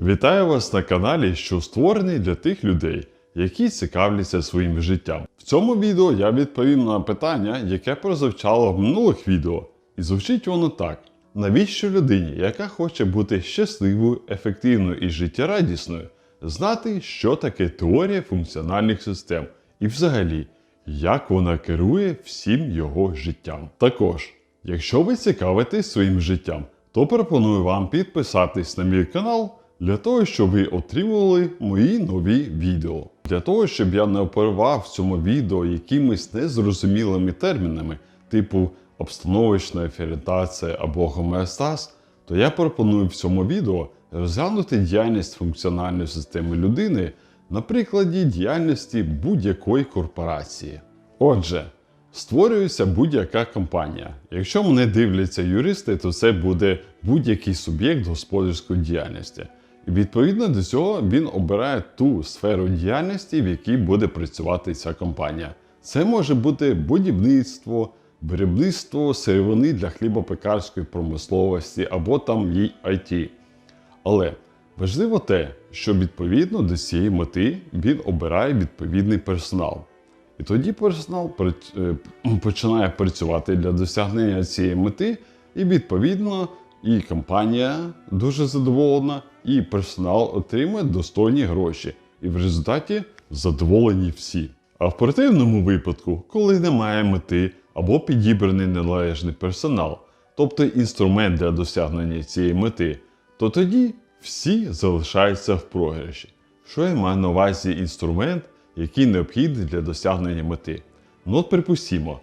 Вітаю вас на каналі, що створений для тих людей, які цікавляться своїм життям. В цьому відео я відповім на питання, яке прозвучало в минулих відео. І звучить воно так: навіщо людині, яка хоче бути щасливою, ефективною і життєрадісною, знати, що таке теорія функціональних систем, і взагалі, як вона керує всім його життям. Також, якщо ви цікавитесь своїм життям, то пропоную вам підписатись на мій канал для того, щоб ви отримували мої нові відео. Для того, щоб я не оперував в цьому відео якимись незрозумілими термінами, типу обстановочна ферентація або гомеостаз, то я пропоную в цьому відео розглянути діяльність функціональної системи людини на прикладі діяльності будь-якої корпорації. Отже, створюється будь-яка компанія. Якщо мене дивляться юристи, то це буде будь-який суб'єкт господарської діяльності. Відповідно до цього він обирає ту сферу діяльності, в якій буде працювати ця компанія. Це може бути будівництво, виробництво сировини для хлібопекарської промисловості або там їй IT. Але важливо те, що відповідно до цієї мети він обирає відповідний персонал. І тоді персонал е, починає працювати для досягнення цієї мети, і відповідно і компанія дуже задоволена, і персонал отримує достойні гроші. І в результаті задоволені всі. А в противному випадку, коли немає мети або підібраний належний персонал, тобто інструмент для досягнення цієї мети, то тоді всі залишаються в програші. Що я маю на увазі інструмент, який необхідний для досягнення мети? Ну, от припустімо,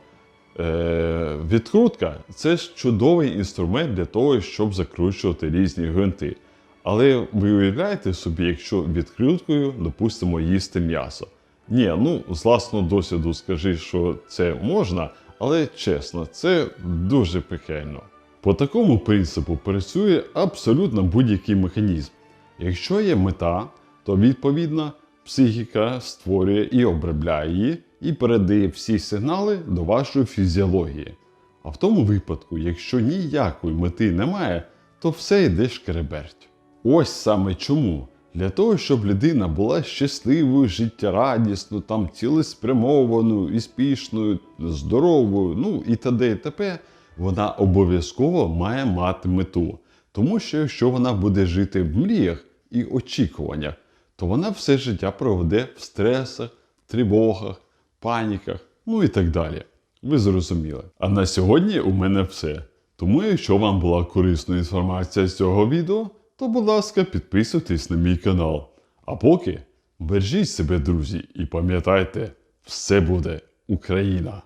е, відкрутка це ж чудовий інструмент для того, щоб закручувати різні гвинти. Але ви уявляєте собі, якщо відкруткою, допустимо, їсти м'ясо. Ні, ну з власного досвіду скажи, що це можна, але чесно, це дуже пекельно. По такому принципу працює абсолютно будь-який механізм. Якщо є мета, то відповідно психіка створює і обробляє її, і передає всі сигнали до вашої фізіології. А в тому випадку, якщо ніякої мети немає, то все йде шкереберть. Ось саме чому. Для того, щоб людина була щасливою, життєрадісною, там цілеспрямованою, успішною, здоровою, ну і т.д. і т.п., вона обов'язково має мати мету. Тому що якщо вона буде жити в мріях і очікуваннях, то вона все життя проведе в стресах, тривогах, паніках, ну і так далі. Ви зрозуміли. А на сьогодні у мене все. Тому, якщо вам була корисна інформація з цього відео, то, будь ласка, підписуйтесь на мій канал. А поки бережіть себе, друзі, і пам'ятайте, все буде Україна!